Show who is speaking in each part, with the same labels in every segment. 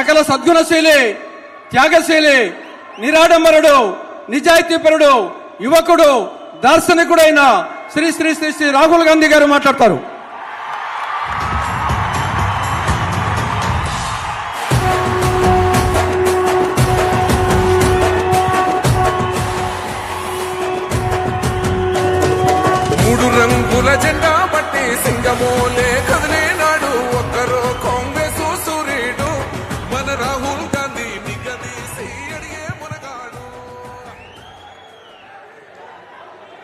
Speaker 1: సకల సద్గుణశీలి త్యాగశీలి నిరాడంబరుడు నిజాయితీపరుడు యువకుడు దార్శనికుడైన శ్రీ శ్రీ శ్రీ శ్రీ రాహుల్ గాంధీ గారు మాట్లాడతారు.
Speaker 2: మూడు రంగుల జెండా పట్టి సింగమోలే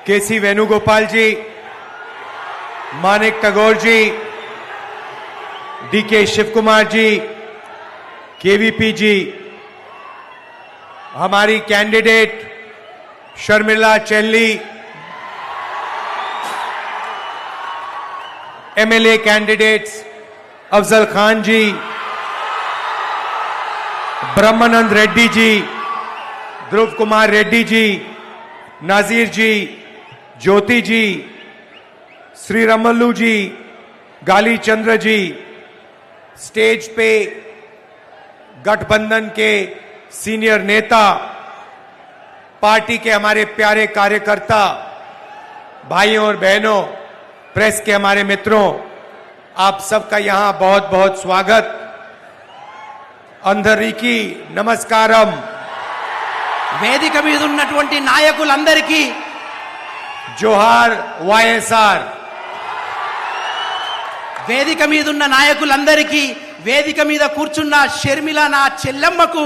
Speaker 2: K C Venugopal ji,
Speaker 3: Manik Tagore ji, D K Shiv Kumar ji, K V P ji, हमारी कैंडिडेट शर्मिला चेल्ली, एमएलए कैंडिडेट्स अफजल खान जी, ब्रह्मानंद रेड्डी जी, ध्रुव कुमार रेड्डी जी, नाजीर जी ज्योति जी श्री रमल्लू जी गाली चंद्र जी स्टेज पे गठबंधन के सीनियर नेता पार्टी के हमारे प्यारे कार्यकर्ता भाइयों और बहनों प्रेस के हमारे मित्रों आप सबका यहां बहुत बहुत स्वागत अंधरिकी नमस्कारम
Speaker 4: వేదిక మీద ఉన్నటువంటి నాయకులందరికీ
Speaker 3: जोहार वाईएसआर
Speaker 4: వేదిక మీద ఉన్న నాయకులందరికీ వేదిక మీద కూర్చున్న షర్మిల నా చెల్లెమ్మకు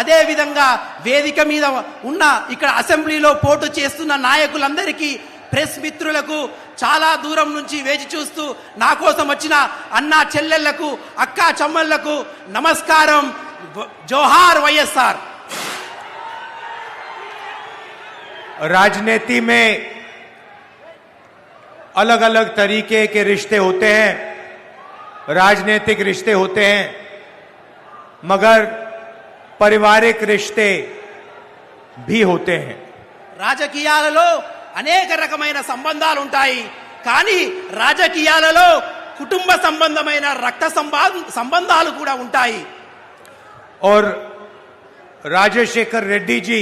Speaker 4: అదే విధంగా వేదిక మీద ఉన్న ఇక్కడ అసెంబ్లీలో పోటు చేస్తున్న నాయకులందరికీ ప్రెస్ మిత్రులకు చాలా దూరం నుంచి వేచి చూస్తూ నా కోసం వచ్చిన అన్నా చెల్లెళ్లకు అక్కా చమ్మళ్లకు నమస్కారం జోహార్ వైఎస్ఆర్
Speaker 3: राजनीति में अलग अलग तरीके के रिश्ते होते हैं राजनीतिक रिश्ते होते हैं मगर पारिवारिक रिश्ते भी होते हैं
Speaker 4: రాజకీయాలలో అనేక రకమైన సంబంధాలు ఉంటాయి కానీ రాజకీయాలలో కుటుంబ సంబంధమైన రక్త సంబా- సంబంధాలు కూడా ఉంటాయి
Speaker 3: और राजशेखर रेड्डी जी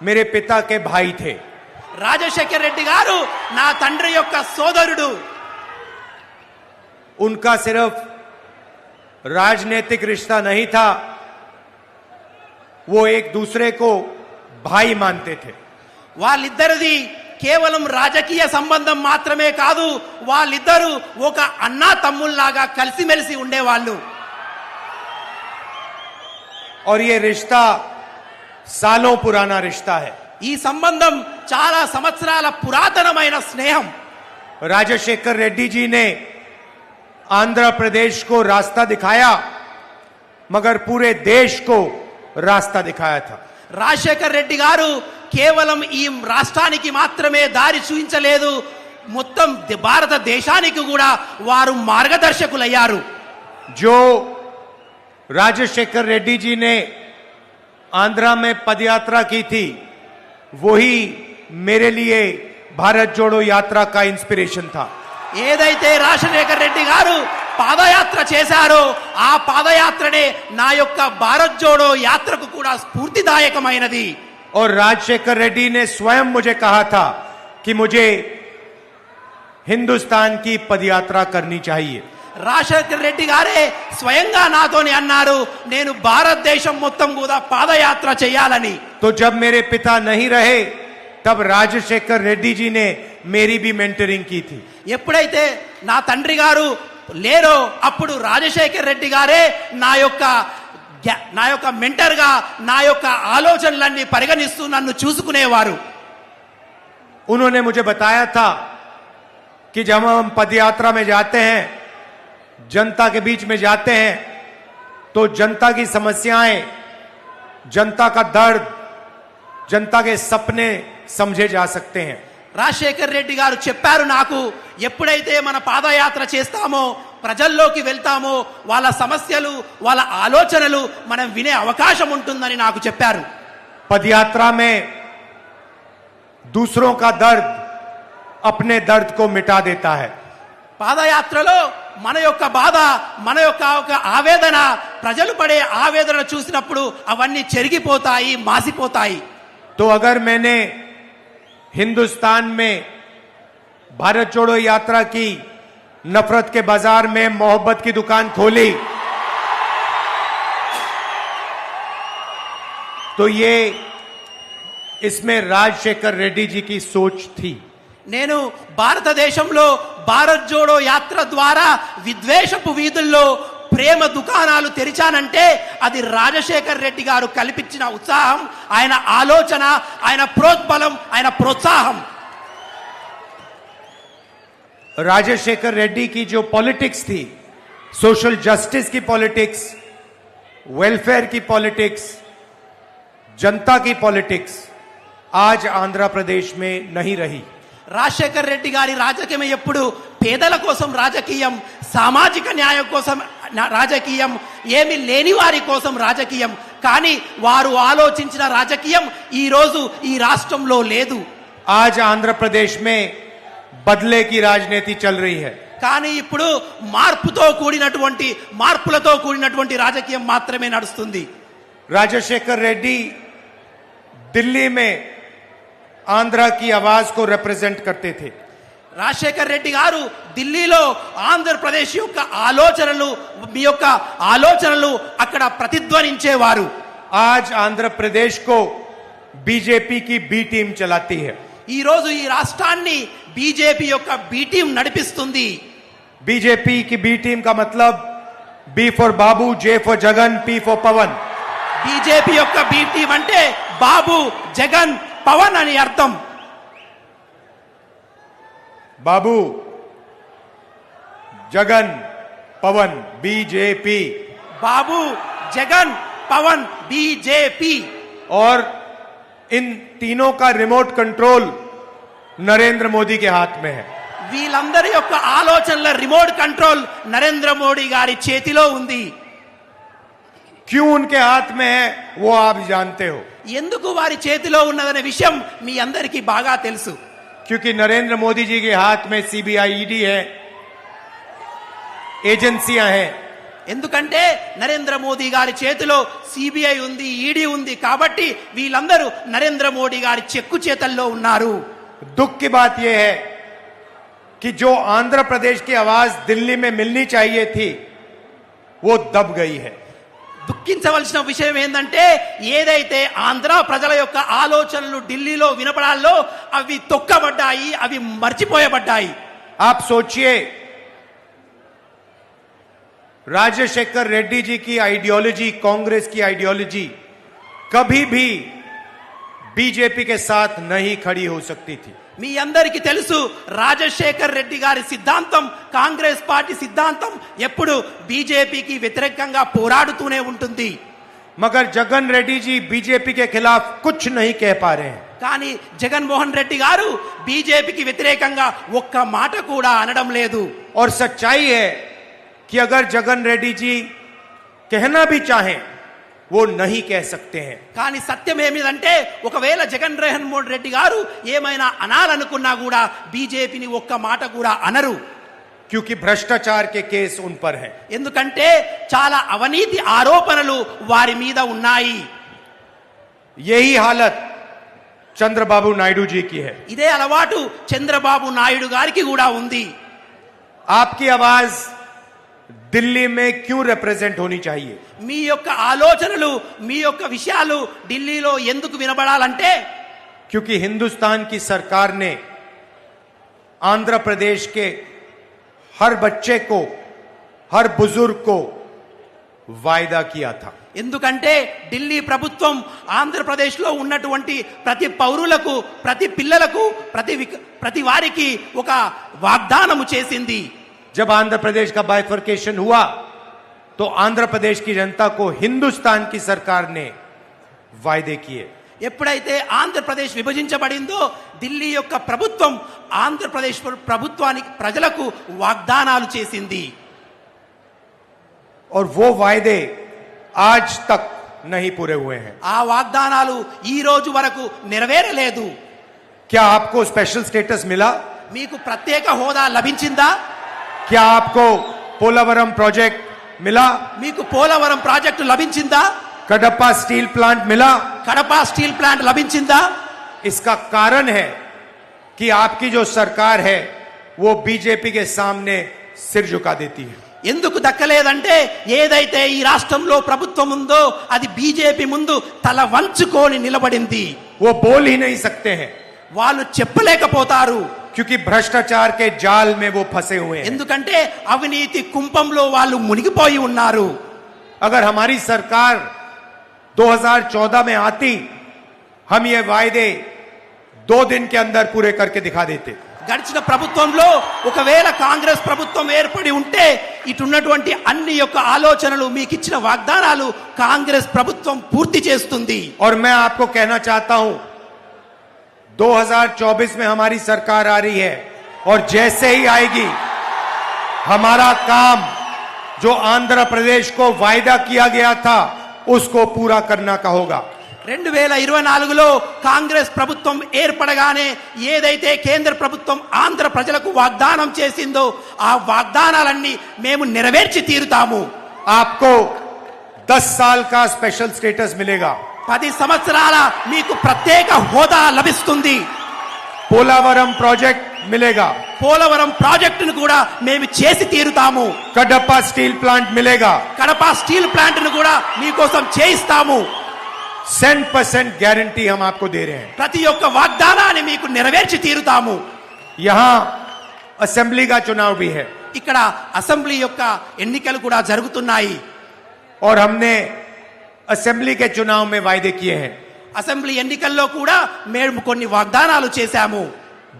Speaker 3: मेरे पिता के भाई थे
Speaker 4: రాజశేఖర్ రెడ్డి గారు నా తండ్రి యొక్క సోదరుడు
Speaker 3: उनका सिर्फ राजनीतिक रिश्ता नहीं था वो एक दूसरे को भाई मानते थे
Speaker 4: వాళ్ళిద్దరిది కేవలం రాజకీయ సంబంధం మాత్రమే కాదు వాళ్ళిద్దరూ ఒక అన్నా తమ్ముల్లాగా కలిసిమెలిసి ఉండేవాళ్ళు
Speaker 3: और ये रिश्ता सालों पुराना रिश्ता है
Speaker 4: ఈ సంబంధం చాలా సంవత్సరాల పురాతనమైన స్నేహం
Speaker 3: राजशेखर रेड्डी जी ने आंध्र प्रदेश को रास्ता दिखाया मगर पूरे देश को रास्ता दिखाया था
Speaker 4: రాజశేఖర్ రెడ్డి గారు కేవలం ఈ రాష్ట్రానికి మాత్రమే దారి చూపించలేదు మొత్తం ద- భారతదేశానికి కూడా వారు మార్గదర్శకులయ్యారు
Speaker 3: जो राजशेखर रेड्डी जी ने आंध्रा में पदयात्रा की थी वही मेरे लिए भारत जोड़ो यात्रा का इंस्पिरेशन था
Speaker 4: ఏదైతే రాజశేఖర్ రెడ్డి గారు పాదయాత్ర చేశారో ఆ పాదయాత్రనే నా యొక్క భారత్ జోడో యాత్రకు కూడా స్ఫూర్తిదాయకమైనది
Speaker 3: और राजशेखर रेड्डी ने स्वयं मुझे कहा था कि मुझे हिंदुस्तान की पदयात्रा करनी चाहिए
Speaker 4: రాజశేఖర్ రెడ్డి గారే స్వయంగా నాతోని అన్నారు నేను భారతదేశం మొత్తం కూడా పాదయాత్ర చేయాలని
Speaker 3: तो जब मेरे पिता नहीं रहे तब राजशेखर रेड्डी जी ने मेरी भी मेंटरिंग की थी
Speaker 4: ఎప్పుడైతే నా తండ్రి గారు లేరో అప్పుడు రాజశేఖర్ రెడ్డి గారే నా యొక్క గ్యా- నా యొక్క మెంటర్ గా నా యొక్క ఆలోచనలన్నీ పరిగణిస్తూ నన్ను చూసుకునేవారు
Speaker 3: उन्होंने मुझे बताया था कि जब हम पदयात्रा में जाते हैं जनता के बीच में जाते हैं तो जनता की समस्याएं जनता का दर्द जनता के सपने समझे जा सकते हैं
Speaker 4: రాజశేఖర్ రెడ్డి గారు చెప్పారు నాకు ఎప్పుడైతే మన పాదయాత్ర చేస్తామో ప్రజల్లోకి వెళ్తామో వాళ్ళ సమస్యలు వాళ్ళ ఆలోచనలు మనం వినే అవకాశం ఉంటుందని నాకు చెప్పారు
Speaker 3: पदयात्रा में दूसरों का दर्द अपने दर्द को मिटा देता है
Speaker 4: పాదయాత్రలో మన యొక్క బాధ మన యొక్క ఒక ఆవేదన ప్రజలు పడే ఆవేదన చూసినప్పుడు అవన్నీ చెరిగిపోతాయి మాసిపోతాయి
Speaker 3: तो अगर मैंने हिंदुस्तान में भारत जोड़ो यात्रा की नफरत के बाजार में मोहब्बत की दुकान खोली तो ये इसमें राजशेखर रेड्डी जी की सोच थी
Speaker 4: నేను భారతదేశంలో భారత్ జోడో యాత్ర ద్వారా విద్వేషపు వీధుల్లో ప్రేమ దుకాణాలు తెరిచానంటే అది రాజశేఖర్ రెడ్డి గారు కల్పించిన ఉత్సాహం ఆయన ఆలోచన ఆయన ప్రోద్బలం ఆయన ప్రోత్సాహం
Speaker 3: राजशेखर रेड्डी की जो पॉलिटिक्स थी सोशल जस्टिस की पॉलिटिक्स वेलफेयर की पॉलिटिक्स जनता की पॉलिटिक्स आज आंध्र प्रदेश में नहीं रही
Speaker 4: రాజశేఖర్ రెడ్డి గారి రాజకీయం ఎప్పుడు పేదల కోసం రాజకీయం సామాజిక న్యాయం కోసం నా- రాజకీయం ఏమి లేని వారి కోసం రాజకీయం. కానీ వారు ఆలోచించిన రాజకీయం ఈరోజు ఈ రాష్ట్రంలో లేదు.
Speaker 3: ఆజ్ ఆంధ్రప్రదేశ్ మే బదలేకి రాజనీతి చల్ రీ హై.
Speaker 4: కానీ ఇప్పుడు మార్పుతో కూడినటువంటి మార్పులతో కూడినటువంటి రాజకీయం మాత్రమే నడుస్తుంది.
Speaker 3: రాజశేఖర్ రెడ్డి ఢిల్లీ మే ఆంధ్రాకి ఆవాజ్ కో రిప్రజెంట్ కర్తే థే
Speaker 4: రాజశేఖర్ రెడ్డి గారు ఢిల్లీలో ఆంధ్రప్రదేశ్ యొక్క ఆలోచనలు మీ యొక్క ఆలోచనలు అక్కడ ప్రతిధ్వనించేవారు.
Speaker 3: ఆజ్ ఆంధ్రప్రదేశ్ కో బీజేపీకి బి టీం చలాతి
Speaker 4: ఈ రోజు ఈ రాష్ట్రాన్ని బీజేపీ యొక్క బి టీం నడిపిస్తుంది.
Speaker 3: బీజేపీకి బి టీం కా మతలబ్ B for Babu J for Jagan P for Pawan
Speaker 4: BJP యొక్క బి టీం అంటే బాబు జగన్ పవన్ అని అర్థం.
Speaker 3: बाबू जगन पवन बीजेपी
Speaker 4: బాబు జగన్ పవన్ బీజేపీ
Speaker 3: और इन तीनों का रिमोट कंट्रोल नरेंद्र मोदी के हाथ में है
Speaker 4: వీళ్ళందరి యొక్క ఆలోచనల రిమోట్ కంట్రోల్ నరేంద్ర మోడీ గారి చేతిలో ఉంది
Speaker 3: क्यों उनके हाथ में है वो आप जानते हो
Speaker 4: ఎందుకు వారి చేతిలో ఉన్నదనే విషయం మీ అందరికీ బాగా తెలుసు
Speaker 3: क्योंकि नरेंद्र मोदी जी के हाथ में सीबीआई ईडी है एजेंसियां हैं
Speaker 4: ఎందుకంటే నరేంద్ర మోదీ గారి చేతిలో సిబిఐ ఉంది ఈడీ ఉంది కాబట్టి వీళ్ళందరూ నరేంద్ర మోడీ గారి చెక్కు చేతల్లో ఉన్నారు
Speaker 3: दुख की बात यह है कि जो आंध्र प्रदेश की आवाज दिल्ली में मिलनी चाहिए थी वो दब गई है
Speaker 4: దుఃఖించవలసిన విషయం ఏంటంటే ఏదైతే ఆంధ్ర ప్రజల యొక్క ఆలోచనలు ఢిల్లీలో వినపడాలో అవి తొక్కబడ్డాయి అవి మర్చిపోయబడ్డాయి
Speaker 3: आप सोचिए राजशेखर रेड्डी जी की आइडियोलॉजी कांग्रेस की आइडियोलॉजी कभी भी बीजेपी के साथ नहीं खड़ी हो सकती थी
Speaker 4: మీ అందరికీ తెలుసు రాజశేఖర్ రెడ్డి గారి సిద్ధాంతం కాంగ్రెస్ పార్టీ సిద్ధాంతం ఎప్పుడు బీజేపీకి వ్యతిరేకంగా పోరాడుతూనే ఉంటుంది
Speaker 3: मगर जगन रेड्डी जी बीजेपी के खिलाफ कुछ नहीं कह पा रहे हैं
Speaker 4: కానీ జగన్మోహన్ రెడ్డి గారు బీజేపీకి వ్యతిరేకంగా ఒక్క మాట కూడా అనడం లేదు
Speaker 3: और सच्चाई है कि अगर जगन रेड्डी जी कहना भी चाहें ఓ నహి కేసక్తే
Speaker 4: కానీ సత్యం ఏమిదంటే ఒకవేళ జగన్ మోహన్ రెడ్డి గారు ఏమైనా అనాలనుకున్నా కూడా బీజేపీని ఒక్క మాట కూడా అనరు.
Speaker 3: క్యూకి భ్రష్టాచార్ కే కేసు ఉన్ పర్ హై
Speaker 4: ఎందుకంటే చాలా అవనీతి ఆరోపణలు వారి మీద ఉన్నాయి.
Speaker 3: యహీ హాలత్ చంద్రబాబు నాయుడు జీకి హై
Speaker 4: ఇదే అలవాటు చంద్రబాబు నాయుడు గారికి కూడా ఉంది.
Speaker 3: ఆప్కి ఆవాజ్ दिल्ली में क्यों रिप्रेजेंट होनी चाहिए
Speaker 4: మీ యొక్క ఆలోచనలు మీ యొక్క విషయాలు ఢిల్లీలో ఎందుకు వినబడాలంటే
Speaker 3: क्योंकि हिंदुस्तान की सरकार ने आंध्र प्रदेश के हर बच्चे को हर बुजुर्ग को वायदा किया था
Speaker 4: ఎందుకంటే ఢిల్లీ ప్రభుత్వం ఆంధ్రప్రదేశ్లో ఉన్నటువంటి ప్రతి పౌరులకు ప్రతి పిల్లలకు ప్రతి విక- ప్రతి వారికి ఒక వాగ్దానము చేసింది
Speaker 3: जब आंध्र प्रदेश का बाइफर्केशन हुआ तो आंध्र प्रदेश की जनता को हिंदुस्तान की सरकार ने वायदे किए
Speaker 4: ఎప్పుడైతే ఆంధ్రప్రదేశ్ విభజించబడిందో ఢిల్లీ యొక్క ప్రభుత్వం ఆంధ్రప్రదేశ్ ప్రభుత్వానికి ప్రజలకు వాగ్దానాలు చేసింది
Speaker 3: और वो वायदे आज तक नहीं पूरे हुए हैं
Speaker 4: ఆ వాగ్దానాలు ఈ రోజు వరకు నెరవేరలేదు
Speaker 3: क्या आपको स्पेशल स्टेटस मिला
Speaker 4: మీకు ప్రత్యేక హోదా లభించిందా
Speaker 3: क्या आपको पोलावरम प्रोजेक्ट मिला
Speaker 4: మీకు Polavaram project లభించిందా
Speaker 3: Kadapa steel plant मिला
Speaker 4: కడప స్టీల్ ప్లాంట్ లభించిందా
Speaker 3: इसका कारण है कि आपकी जो सरकार है वो बीजेपी के सामने सिर झुका देती है
Speaker 4: ఎందుకు దక్కలేదంటే ఏదైతే ఈ రాష్ట్రంలో ప్రభుత్వం ఉందో అది బీజేపీ ముందు తల వంచుకొని నిలబడింది
Speaker 3: वो बोल ही नहीं सकते हैं
Speaker 4: వాళ్ళు చెప్పలేకపోతారు
Speaker 3: क्योंकि भ्रष्टाचार के जाल में वो फंसे हुए हैं
Speaker 4: ఎందుకంటే అవినీతి కుంపంలో వాళ్ళు మునిగిపోయి ఉన్నారు
Speaker 3: अगर हमारी सरकार 2014 में आती हम ये वायदे दो दिन के अंदर पूरे करके दिखा देते
Speaker 4: గడిచిన ప్రభుత్వంలో ఒకవేళ కాంగ్రెస్ ప్రభుత్వం ఏర్పడి ఉంటే ఇటున్నటువంటి అన్ని యొక్క ఆలోచనలు మీకు ఇచ్చిన వాగ్దానాలు కాంగ్రెస్ ప్రభుత్వం పూర్తి చేస్తుంది
Speaker 3: और मैं आपको कहना चाहता हूं 2024 में हमारी सरकार आ रही है और जैसे ही आएगी हमारा काम जो आंध्र प्रदेश को वायदा किया गया था उसको पूरा करना का होगा
Speaker 4: రెండు వేల ఇరవై నాలుగులో కాంగ్రెస్ ప్రభుత్వం ఏర్పడగానే ఏదైతే కేంద్ర ప్రభుత్వం ఆంధ్ర ప్రజలకు వాగ్దానం చేసిందో ఆ వాగ్దానాలన్నీ మేము నెరవేర్చి తీరుతాము
Speaker 3: आपको 10 साल का स्पेशल स्टेटस मिलेगा
Speaker 4: పది సంవత్సరాల మీకు ప్రత్యేక హోదా లభిస్తుంది
Speaker 3: पोलावरम प्रोजेक्ट मिलेगा
Speaker 4: పోలవరం ప్రాజెక్టును కూడా మేము చేసి తీరుతాము
Speaker 3: कडप्पा स्टील प्लांट मिलेगा
Speaker 4: కడప స్టీల్ ప్లాంట్ ను కూడా మీకోసం చేయిస్తాము
Speaker 3: सेंट परसेंट गारंटी हम आपको दे रहे हैं
Speaker 4: ప్రతి ఒక్క వాగ్దానాన్ని మీకు నెరవేర్చి తీరుతాము
Speaker 3: यहां असेंबली का चुनाव भी है
Speaker 4: ఇక్కడ అసెంబ్లీ యొక్క ఎన్నికలు కూడా జరుగుతున్నాయి
Speaker 3: और हमने అసెంబ్లీ కే చునావ్ మే వాయిదే కియే హై.
Speaker 4: అసెంబ్లీ ఎన్నికల్లో కూడా మేము కొన్ని వాగ్దానాలు చేశాము.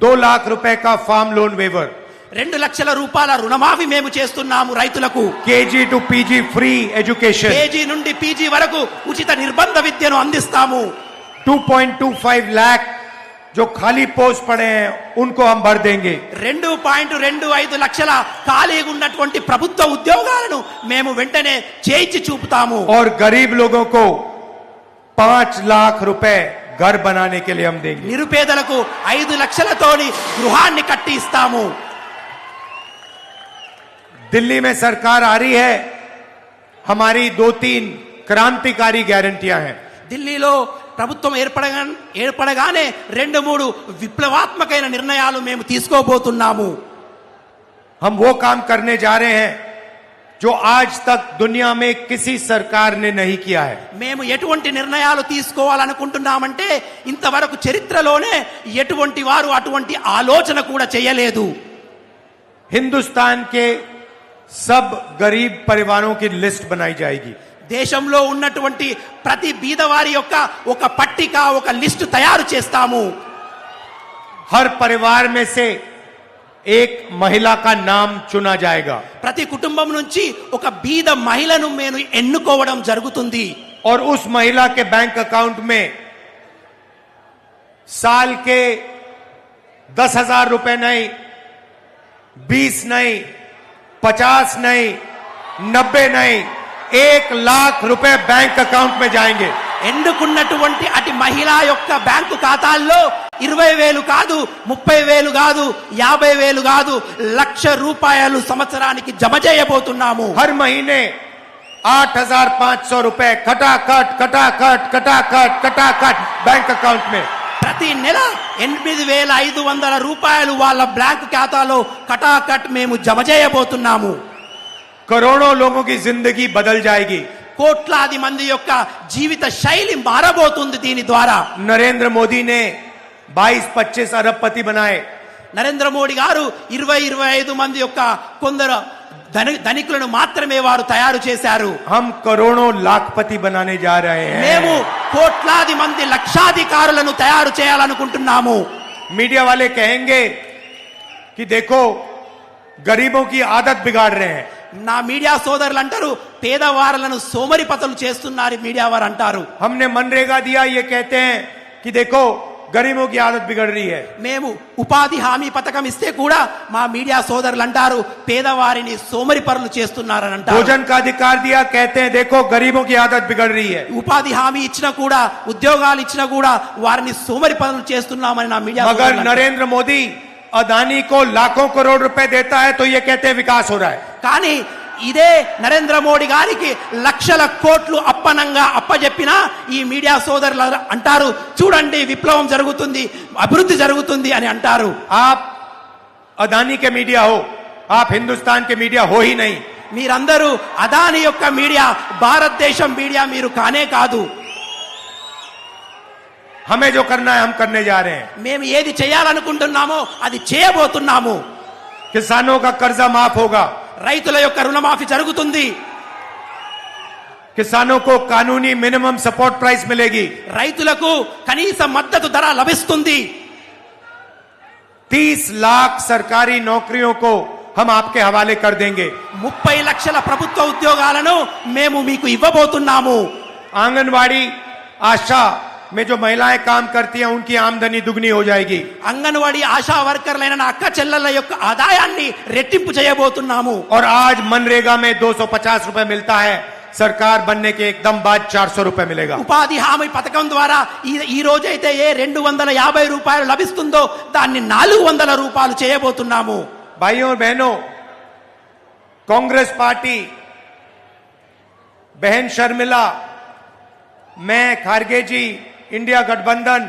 Speaker 3: 2 లక్ష రూపాయ కా ఫామ్ లోన్ వేవర్.
Speaker 4: రెండు లక్షల రూపాయల రుణమాఫీ మేము చేస్తున్నాము రైతులకు.
Speaker 3: KG to PG free education.
Speaker 4: KG నుండి పీజీ వరకు ఉచిత నిర్బంధ విద్యను అందిస్తాము.
Speaker 3: Two point two five lakh जो खाली पोस्ट पड़े हैं उनको हम भर देंगे
Speaker 4: రెండు పాయింట్ రెండు ఐదు లక్షల ఖాళీగా ఉన్నటువంటి ప్రభుత్వ ఉద్యోగాలను మేము వెంటనే చేయించి చూపుతాము
Speaker 3: और गरीब लोगों को पांच लाख रुपए घर बनाने के लिए हम देंगे
Speaker 4: నిరుపేదలకు ఐదు లక్షలతోని గృహాన్ని కట్టి ఇస్తాము
Speaker 3: दिल्ली में सरकार आ रही है हमारी दो तीन क्रांतिकारी गारंटियां हैं
Speaker 4: ఢిల్లీలో ప్రభుత్వం ఏర్పడగా ఏర్పడగానే రెండు మూడు విప్లవాత్మకమైన నిర్ణయాలు మేము తీసుకోబోతున్నాము
Speaker 3: हम वो काम करने जा रहे हैं जो आज तक दुनिया में किसी सरकार ने नहीं किया है
Speaker 4: మేము ఎటువంటి నిర్ణయాలు తీసుకోవాలనుకుంటున్నామంటే ఇంతవరకు చరిత్రలోనే ఎటువంటి వారు అటువంటి ఆలోచన కూడా చేయలేదు
Speaker 3: हिंदुस्तान के सब गरीब परिवारों की लिस्ट बनाई जाएगी
Speaker 4: దేశంలో ఉన్నటువంటి ప్రతి బీదవారి యొక్క ఒక పట్టిక ఒక లిస్టు తయారు చేస్తాము
Speaker 3: हर परिवार में से एक महिला का नाम चुना जाएगा
Speaker 4: ప్రతి కుటుంబం నుంచి ఒక బీద మహిళను మేము ఎన్నుకోవడం జరుగుతుంది
Speaker 3: और उस महिला के बैंक अकाउंट में साल के दस हजार रुपए नहीं बीस नहीं पचास नहीं नब्बे नहीं ఏక్ లాక్ రూపాయ బ్యాంక్ అకౌంట్ మే జాయింగ్
Speaker 4: ఎందుకున్నటువంటి అటు మహిళ యొక్క బ్యాంకు ఖాతాల్లో ఇరవై వేలు కాదు ముప్పై వేలు కాదు యాభై వేలు కాదు లక్ష రూపాయలు సంవత్సరానికి జమ చేయబోతున్నాము.
Speaker 3: హర్ మహీనే ఆట్ హజార్ పాంచ్ సో రూపాయ కటా కట్ కటా కట్ బ్యాంక్ అకౌంట్ మే
Speaker 4: ప్రతి నెల ఎనిమిది వేల ఐదు వందల రూపాయలు వాళ్ళ బ్యాంక్ ఖాతాలో కటాకట్ మేము జమ చేయబోతున్నాము.
Speaker 3: కరోడో లోకి జిందగీ బదల్ జాయగి.
Speaker 4: కోట్లాది మంది యొక్క జీవిత శైలి మారబోతుంది దీని ద్వారా.
Speaker 3: నరేంద్ర మోదీనే బాయిస్ పచ్చేస్ అరబ్బతి బనాయ్.
Speaker 4: నరేంద్ర మోడీ గారు ఇరవై ఇరవై ఐదు మంది యొక్క కొందరు ధని ధనికులను మాత్రమే వారు తయారు చేశారు.
Speaker 3: హమ్ కరోడో లాక్పతి బనానే జా
Speaker 4: మేము కోట్లాది మంది లక్షాధికారులను తయారు చేయాలనుకుంటున్నాము.
Speaker 3: మీడియా వాళ్ళే కహెంగే కి దేఖో గరీబో కి ఆదత్ బిగాడ్
Speaker 4: నా మీడియా సోదరులు అంటారు పేదవారులను సోమరిపతలు చేస్తున్నారు మీడియా వారు అంటారు
Speaker 3: हमने मनरेगा दिया ये कहते हैं कि देखो गरीबों की आदत बिगड़ रही है
Speaker 4: మేము ఉపాధి హామీ పథకం ఇస్తే కూడా మా మీడియా సోదరులు అంటారు పేదవారిని సోమరి పనులు చేస్తున్నారని అంటారు
Speaker 3: भोजन का अधिकार दिया कहते हैं देखो गरीबों की आदत बिगड़ रही है
Speaker 4: ఉపాధి హామీ ఇచ్చినా కూడా ఉద్యోగాలు ఇచ్చినా కూడా వారిని సోమరి పనులు చేస్తున్నామని నా మీడియా
Speaker 3: मगर
Speaker 4: సోదరులు అంటారు.
Speaker 3: नरेंद्र मोदी अदानी को लाखों करोड़ रुपए देता है तो ये कहते हैं विकास हो रहा है
Speaker 4: కానీ ఇదే నరేంద్ర మోడీ గారికి లక్షల కోట్లు అప్పనంగా అప్పజెప్పినా ఈ మీడియా సోదరులు అంటారు చూడండి విప్లవం జరుగుతుంది అభివృద్ధి జరుగుతుంది అని అంటారు.
Speaker 3: ఆప్ అదానీ మీడియా హో ఆప్ హిందుస్థాన్ కే మీడియా హో హి నై
Speaker 4: మీరందరూ అదాని యొక్క మీడియా భారతదేశం మీడియా మీరు కానే కాదు.
Speaker 3: హమే జో కర్నా హమ్ కర్నే జా రే
Speaker 4: మేము ఏది చేయాలనుకుంటున్నామో అది చేయబోతున్నాము.
Speaker 3: కిసానో కా కర్జా మాఫ్ హోగా.
Speaker 4: రైతుల యొక్క రుణమాఫీ జరుగుతుంది.
Speaker 3: కిసానో కో కానూనీ మినిమం సపోర్ట్ ప్రైస్ మిలేగి.
Speaker 4: రైతులకు కనీస మద్దతు ధర లభిస్తుంది.
Speaker 3: తీస్ లాఖ్ సర్కారీ నౌకరియో హమ్ ఆప్కే హవాలే కర్ దేంగే.
Speaker 4: ముప్పై లక్షల ప్రభుత్వ ఉద్యోగాలను మేము మీకు ఇవ్వబోతున్నాము.
Speaker 3: ఆంగన్వాడీ ఆశా में जो महिलाएं काम करती हैं उनकी आमदनी दुगनी हो जाएगी
Speaker 4: అంగన్వాడీ ఆశా వర్కర్లైన నా అక్క చెల్లెల యొక్క ఆదాయాన్ని రెట్టింపు చేయబోతున్నాము
Speaker 3: और आज मनरेगा में 250 रुपए मिलता है सरकार बनने के एकदम बाद 400 रुपए मिलेगा
Speaker 4: ఉపాధి హామీ పథకం ద్వారా ఈ ఈ రోజైతే ఏ రెండు వందల యాభై రూపాయలు లభిస్తుందో దాన్ని నాలుగు వందల రూపాయలు చేయబోతున్నాము
Speaker 3: भाइयों और बहनों कांग्रेस पार्टी बहन शर्मिला मैं खारगे जी इंडिया गठबंधन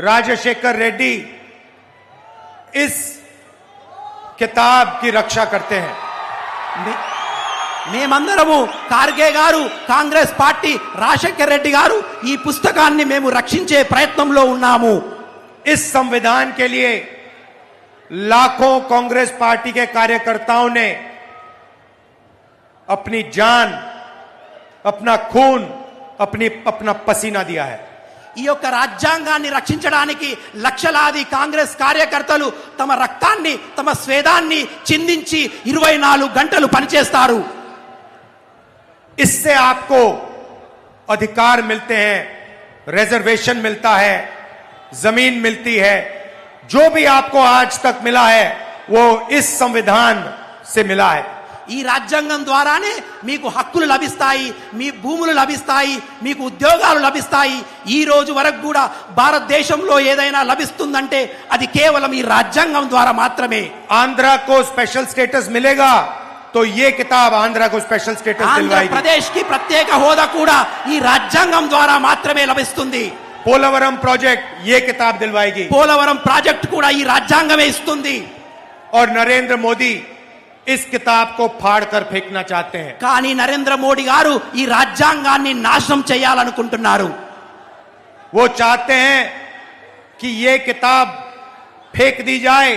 Speaker 3: राजशेखर रेड्डी इस किताब की रक्षा करते हैं
Speaker 4: మే- మేమందరము కార్గే గారు కాంగ్రెస్ పార్టీ రాజశేఖర్ రెడ్డి గారు ఈ పుస్తకాన్ని మేము రక్షించే ప్రయత్నంలో ఉన్నాము
Speaker 3: इस संविधान के लिए लाखों कांग्रेस पार्टी के कार्यकर्ताओं ने अपनी जान अपना खून अपनी अपना पसीना दिया है
Speaker 4: ఈ యొక్క రాజ్యాంగాన్ని రక్షించడానికి లక్షలాది కాంగ్రెస్ కార్యకర్తలు తమ రక్తాన్ని తమ స్వేదాన్ని చిందించి ఇరవై నాలుగు గంటలు పనిచేస్తారు
Speaker 3: इससे आपको अधिकार मिलते हैं रिजर्वेशन मिलता है जमीन मिलती है जो भी आपको आज तक मिला है वो इस संविधान से मिला है
Speaker 4: ఈ రాజ్యాంగం ద్వారానే మీకు హక్కులు లభిస్తాయి మీ భూములు లభిస్తాయి మీకు ఉద్యోగాలు లభిస్తాయి ఈ రోజు వరకు కూడా భారతదేశంలో ఏదైనా లభిస్తుందంటే అది కేవలం ఈ రాజ్యాంగం ద్వారా మాత్రమే
Speaker 3: आंध्रा को स्पेशल स्टेटस मिलेगा तो ये किताब आंध्रा को स्पेशल स्टेटस दिलवाएगी
Speaker 4: ఆంధ్రప్రదేశ్ కి ప్రత్యేక హోదా కూడా ఈ రాజ్యాంగం ద్వారా మాత్రమే లభిస్తుంది
Speaker 3: पोलवरम प्रोजेक्ट ये किताब दिलवाएगी
Speaker 4: పోలవరం ప్రాజెక్ట్ కూడా ఈ రాజ్యాంగమే ఇస్తుంది
Speaker 3: और नरेंद्र मोदी इस किताब को फाड़ कर फेंकना चाहते हैं
Speaker 4: కానీ నరేంద్ర మోడీ గారు ఈ రాజ్యాంగాన్ని నాశనం చేయాలనుకుంటున్నారు
Speaker 3: वो चाहते हैं कि ये किताब फेंक दी जाए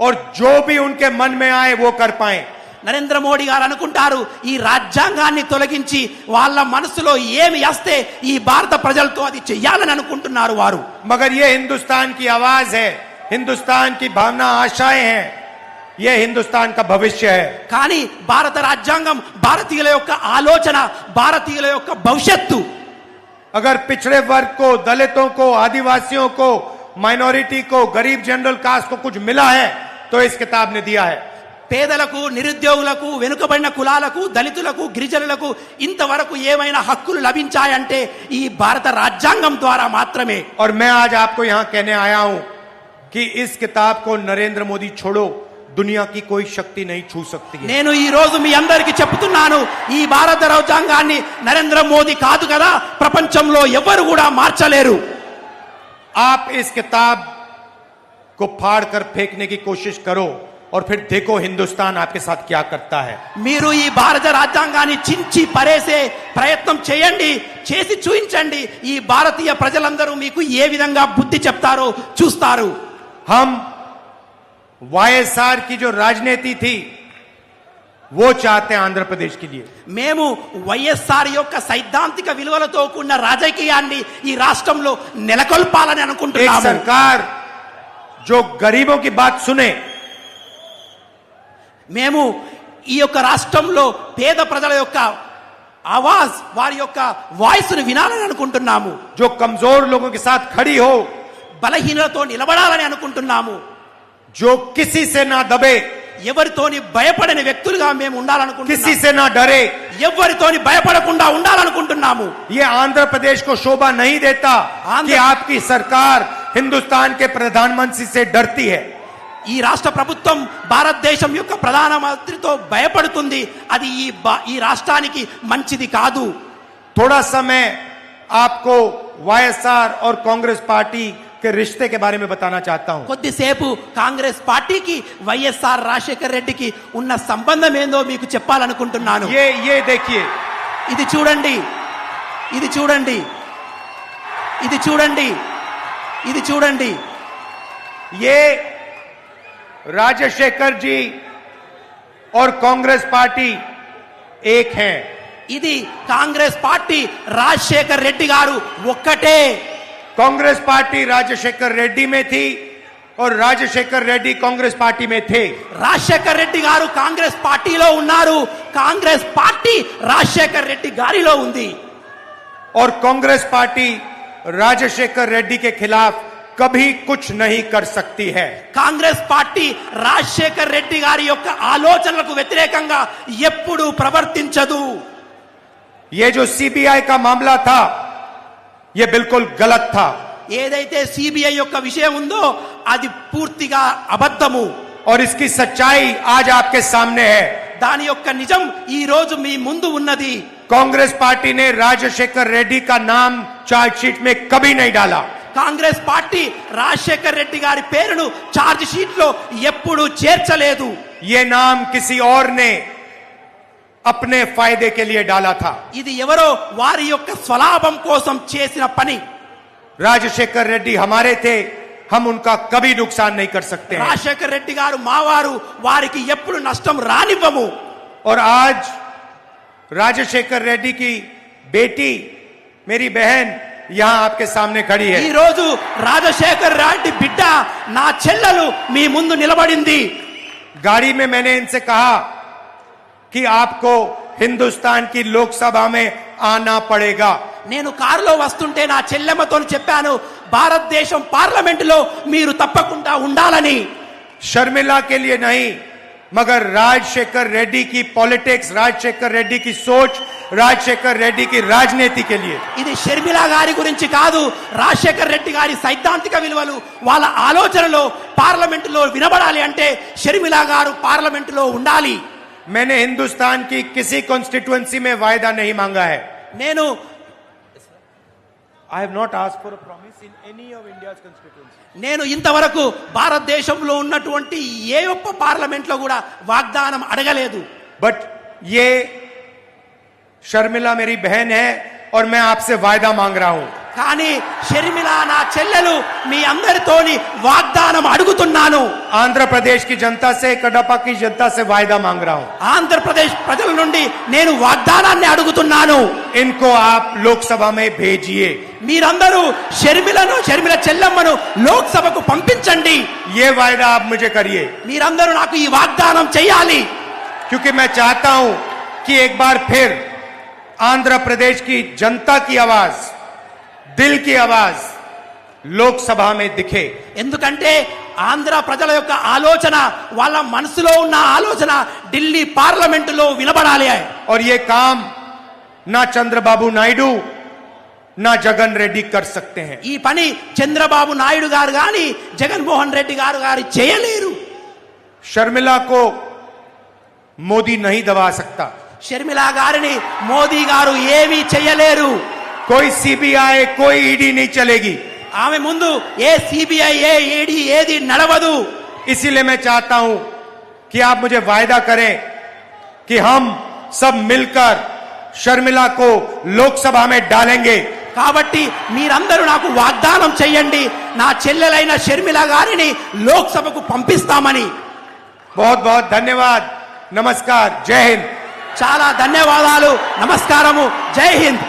Speaker 3: और जो भी उनके मन में आए वो कर पाए
Speaker 4: నరేంద్ర మోడీ గారు అనుకుంటారు ఈ రాజ్యాంగాన్ని తొలగించి వాళ్ళ మనసులో ఏమి వస్తే ఈ భారత ప్రజలతో అది చెయ్యాలని అనుకుంటున్నారు వారు
Speaker 3: मगर ये हिंदुस्तान की आवाज है हिंदुस्तान की भावना आशाएं हैं ये हिंदुस्तान का भविष्य है
Speaker 4: కానీ భారత రాజ్యాంగం భారతీయుల యొక్క ఆలోచన భారతీయుల యొక్క భవిష్యత్తు
Speaker 3: अगर पिछड़े वर्ग को दलितों को आदिवासियों को माइनॉरिटी को गरीब जनरल कास्ट को कुछ मिला है तो इस किताब ने दिया है
Speaker 4: పేదలకు నిరుద్యోగులకు వెనుకబడిన కులాలకు దళితులకు గిరిజనులకు ఇంతవరకు ఏమైనా హక్కులు లభించాయంటే ఈ భారత రాజ్యాంగం ద్వారా మాత్రమే
Speaker 3: और मैं आज आपको यहां कहने आया हूं कि इस किताब को नरेंद्र मोदी छोड़ो दुनिया की कोई शक्ति नहीं छू सकती है
Speaker 4: నేను ఈ రోజు మీ అందరికి చెప్తున్నాను ఈ భారత రాజ్యాంగాన్ని నరేంద్ర మోదీ కాదు కదా ప్రపంచంలో ఎవరు కూడా మార్చలేరు
Speaker 3: आप इस किताब को फाड़ कर फेंकने की कोशिश करो और फिर देखो हिंदुस्तान आपके साथ क्या करता है
Speaker 4: మీరు ఈ భారత రాజ్యాంగాన్ని చించి పరేసే ప్రయత్నం చేయండి చేసి చూపించండి ఈ భారతీయ ప్రజలందరూ మీకు ఏ విధంగా బుద్ధి చెప్తారో చూస్తారు
Speaker 3: हम वाईएसआर की जो राजनीति थी वो चाहते हैं आंध्र प्रदेश के लिए
Speaker 4: మేము వైఎస్ఆర్ యొక్క సైద్ధాంతిక విలువలతో కూడిన రాజకీయాన్ని ఈ రాష్ట్రంలో నెలకొల్పాలని
Speaker 3: एक
Speaker 4: అనుకుంటున్నాము
Speaker 3: सरकार जो गरीबों की बात सुने
Speaker 4: మేము ఈ యొక్క రాష్ట్రంలో పేద ప్రజల యొక్క ఆవాజ్ వారి యొక్క వాయిస్ ను వినాలని అనుకుంటున్నాము
Speaker 3: जो कमजोर लोगों के साथ खड़ी हो
Speaker 4: బలహీనలతో నిలబడాలని అనుకుంటున్నాము
Speaker 3: జో కిసిసే నా దబే
Speaker 4: ఎవరితోని భయపడని వ్యక్తులుగా మేము
Speaker 3: ఉండాలనుకుంటున్నాం. డరే
Speaker 4: ఎవరితోని భయపడకుండా ఉండాలనుకుంటున్నాము.
Speaker 3: ఏ ఆంధ్రప్రదేశ్కు శోభ నహీ దేతా
Speaker 4: ఆంధ్ర
Speaker 3: ఆప్కి సర్కార్ హిందుస్థాన్ కే ప్రధాన మంత్రి సే డర్తీ హై
Speaker 4: ఈ రాష్ట్ర ప్రభుత్వం భారతదేశం యొక్క ప్రధానమంత్రితో భయపడుతుంది. అది ఈ ఈ రాష్ట్రానికి మంచిది కాదు.
Speaker 3: థోడా సమయ ఆప్కో వైఎస్ఆర్ ఆర్ కాంగ్రెస్ పార్టీ के रिश्ते के बारे में बताना चाहता हूं
Speaker 4: కొద్దిసేపు కాంగ్రెస్ పార్టీకి వైఎస్ఆర్ రాజశేఖర్ రెడ్డికి ఉన్న సంబంధం ఏందో మీకు చెప్పాలనుకుంటున్నాను
Speaker 3: ये ये देखिए
Speaker 4: ఇది చూడండి ఇది చూడండి ఇది చూడండి ఇది చూడండి
Speaker 3: ये राजशेखर जी और कांग्रेस पार्टी एक हैं
Speaker 4: ఇది కాంగ్రెస్ పార్టీ రాజశేఖర్ రెడ్డి గారు ఒక్కటే
Speaker 3: कांग्रेस पार्टी राजशेखर रेड्डी में थी और राजशेखर रेड्डी कांग्रेस पार्टी में थे
Speaker 4: రాజశేఖర్ రెడ్డి గారు కాంగ్రెస్ పార్టీలో ఉన్నారు కాంగ్రెస్ పార్టీ రాజశేఖర్ రెడ్డి గారిలో ఉంది
Speaker 3: और कांग्रेस पार्टी राजशेखर रेड्डी के खिलाफ कभी कुछ नहीं कर सकती है
Speaker 4: కాంగ్రెస్ పార్టీ రాజశేఖర్ రెడ్డి గారి యొక్క ఆలోచనలకు వ్యతిరేకంగా ఎప్పుడు ప్రవర్తించదు
Speaker 3: ये जो सीबीआई का मामला था ये बिल्कुल गलत था
Speaker 4: ఏదైతే సిబిఐ యొక్క విషయం ఉందో అది పూర్తిగా అబద్ధము
Speaker 3: और इसकी सच्चाई आज आपके सामने है
Speaker 4: దాని యొక్క నిజం ఈ రోజు మీ ముందు ఉన్నది
Speaker 3: कांग्रेस पार्टी ने राजशेखर रेड्डी का नाम चार्जशीट में कभी नहीं डाला
Speaker 4: కాంగ్రెస్ పార్టీ రాజశేఖర్ రెడ్డి గారి పేరును ఛార్జ్ షీట్ లో ఎప్పుడు చేర్చలేదు
Speaker 3: ये नाम किसी और ने अपने फायदे के लिए डाला था
Speaker 4: ఇది ఎవరో వారి యొక్క స్వలాభం కోసం చేసిన పని
Speaker 3: राजशेखर रेड्डी हमारे थे हम उनका कभी नुकसान नहीं कर सकते हैं
Speaker 4: రాజశేఖర్ రెడ్డి గారు మావారు వారికి ఎప్పుడు నష్టం రానివ్వము
Speaker 3: और आज राजशेखर रेड्डी की बेटी मेरी बहन यहां आपके सामने खड़ी
Speaker 4: ఈ
Speaker 3: है
Speaker 4: రోజు రాజశేఖర్ రెడ్డి బిడ్డ నా చెల్లెలు మీ ముందు నిలబడింది
Speaker 3: गाड़ी में मैंने इनसे कहा कि आपको हिंदुस्तान की लोकसभा में आना पड़ेगा
Speaker 4: నేను కారులో వస్తుంటే నా చెల్లెమ్మతో చెప్పాను భారతదేశం పార్లమెంటులో మీరు తప్పకుండా ఉండాలని
Speaker 3: शर्मिला के लिए नहीं मगर राजशेखर रेड्डी की पॉलिटिक्स राजशेखर रेड्डी की सोच राजशेखर रेड्डी की राजनीति के लिए
Speaker 4: ఇది షర్మిల గారి గురించి కాదు రాజశేఖర్ రెడ్డి గారి సైద్ధాంతిక విలువలు వాళ్ళ ఆలోచనలో పార్లమెంటులో వినబడాలి అంటే షర్మిల గారు పార్లమెంటులో ఉండాలి
Speaker 3: मैंने हिंदुस्तान की किसी कॉन्स्टिट्युएंसी में वायदा नहीं मांगा है
Speaker 4: నేను
Speaker 3: I have not ask for a promise in any of India's constituency
Speaker 4: నేను ఇంతవరకు భారతదేశంలో ఉన్నటువంటి ఏ ఒక్క పార్లమెంట్లో కూడా వాగ్దానం అడగలేదు
Speaker 3: बट ये शर्मिला मेरी बहन है और मैं आपसे वायदा मांग रहा हूं
Speaker 4: కానీ షర్మిల నా చెల్లెలు మీ అందరితోని వాగ్దానం అడుగుతున్నాను
Speaker 3: आंध्र प्रदेश की जनता से कडापा की जनता से वायदा मांग रहा हूं
Speaker 4: ఆంధ్రప్రదేశ్ ప్రజల నుండి నేను వాగ్దానాన్ని అడుగుతున్నాను
Speaker 3: इनको आप लोकसभा में भेजिए
Speaker 4: మీరందరూ షర్మిలను షర్మిల చెల్లెమ్మను లోక్సభకు పంపించండి
Speaker 3: ये वायदा आप मुझे करिए
Speaker 4: మీరందరూ నాకు ఈ వాగ్దానం చేయాలి
Speaker 3: क्योंकि मैं चाहता हूं कि एक बार फिर आंध्र प्रदेश की जनता की आवाज दिल की आवाज लोकसभा में दिखे
Speaker 4: ఎందుకంటే ఆంధ్ర ప్రజల యొక్క ఆలోచన వాళ్ళ మనసులో ఉన్న ఆలోచన ఢిల్లీ పార్లమెంటులో వినబడాలి
Speaker 3: और ये काम ना चंद्रबाबू नायडू ना जगन रेड्डी कर सकते हैं
Speaker 4: ఈ పని చంద్రబాబు నాయుడు గారు గాని జగన్మోహన్ రెడ్డి గారు గారు చేయలేరు
Speaker 3: शर्मिला को मोदी नहीं दबा सकता
Speaker 4: షర్మిల గారిని మోదీ గారు ఏమీ చేయలేరు
Speaker 3: कोई सीबीआई कोई ईडी नहीं चलेगी
Speaker 4: ఆమె ముందు ఏ సిబిఐ ఏ ఏడి ఏది నడవదు
Speaker 3: इसीलिए मैं चाहता हूं कि आप मुझे वायदा करें कि हम सब मिलकर शर्मिला को लोकसभा में डालेंगे
Speaker 4: కాబట్టి మీరందరూ నాకు వాగ్దానం చెయ్యండి నా చెల్లెలైన షర్మిల గారిని లోక్సభకు పంపిస్తామని
Speaker 3: बहुत बहुत धन्यवाद नमस्कार जय हिंद
Speaker 4: చాలా ధన్యవాదాలు నమస్కారము జై హింద్